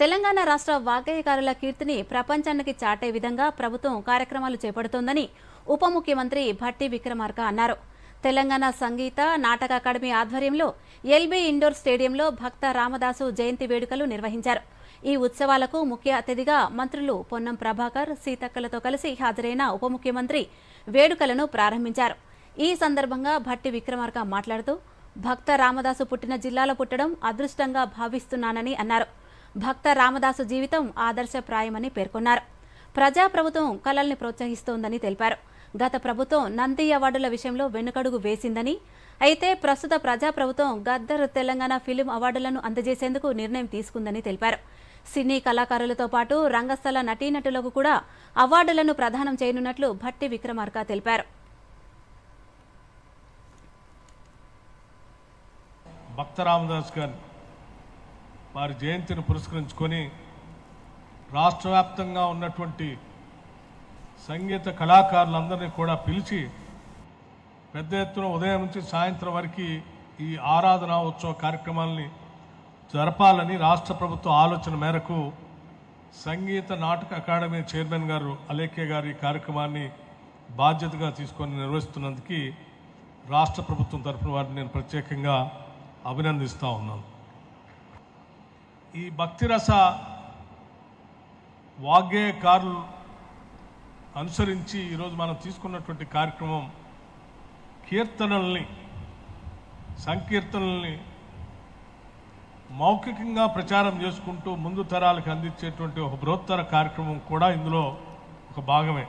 తెలంగాణ రాష్ట్ర వాగ్గేయకారుల కీర్తిని ప్రపంచానికి చాటే విధంగా ప్రభుత్వం కార్యక్రమాలు చేపడుతోందని ఉప ముఖ్యమంత్రి భట్టి విక్రమార్క అన్నారు. తెలంగాణ సంగీత నాటక అకాడమీ ఆధ్వర్యంలో ఎల్బీ ఇండోర్ స్టేడియంలో భక్త రామదాసు జయంతి వేడుకలు నిర్వహించారు. ఈ ఉత్సవాలకు ముఖ్య అతిథిగా మంత్రులు పొన్నం ప్రభాకర్ సీతక్కలతో కలిసి హాజరైన ఉప ముఖ్యమంత్రి వేడుకలను ప్రారంభించారు. ఈ సందర్భంగా భట్టి విక్రమార్క మాట్లాడుతూ భక్త రామదాసు పుట్టిన జిల్లాలో పుట్టడం అదృష్టంగా భావిస్తున్నానని అన్నారు. భక్త రామదాసు జీవితం ఆదర్శప్రాయమని పేర్కొన్నారు. ప్రజాప్రభుత్వం కళల్ని ప్రోత్సహిస్తోందని తెలిపారు. గత ప్రభుత్వం నంది అవార్డుల విషయంలో వెనుకడుగు వేసిందని అయితే ప్రస్తుత ప్రజాప్రభుత్వం గద్దర్ తెలంగాణ ఫిలిం అవార్డులను అందజేసేందుకు నిర్ణయం తీసుకుందని తెలిపారు. సినీ కళాకారులతో పాటు రంగస్థల నటీనటులకు కూడా అవార్డులను ప్రదానం చేయనున్నట్లు భట్టి విక్రమార్క తెలిపారు. భక్త రామదాస్ గారు వారి జయంతిని పురస్కరించుకొని రాష్ట్ర వ్యాప్తంగా ఉన్నటువంటి సంగీత కళాకారులందరినీ కూడా పిలిచి పెద్ద ఎత్తున ఉదయం నుంచి సాయంత్రం వరకు ఈ ఆరాధన ఉత్సవ కార్యక్రమాల్ని జరపాలని రాష్ట్ర ప్రభుత్వ ఆలోచన మేరకు సంగీత నాటక అకాడమీ చైర్మన్ గారు అలేఖ్య గారి ఈ కార్యక్రమాన్ని బాధ్యతగా తీసుకొని నిర్వహిస్తున్నందుకు రాష్ట్ర ప్రభుత్వం తరఫున వారిని నేను ప్రత్యేకంగా అభినందిస్తూ ఉన్నాను. ఈ భక్తిరస వాగ్గేయకారులు అనుసరించి ఈరోజు మనం తీసుకున్నటువంటి కార్యక్రమం కీర్తనల్ని సంకీర్తనల్ని మౌఖికంగా ప్రచారం చేసుకుంటూ ముందు తరాలకు అందించేటువంటి ఒక బృహత్తర కార్యక్రమం కూడా ఇందులో ఒక భాగమే.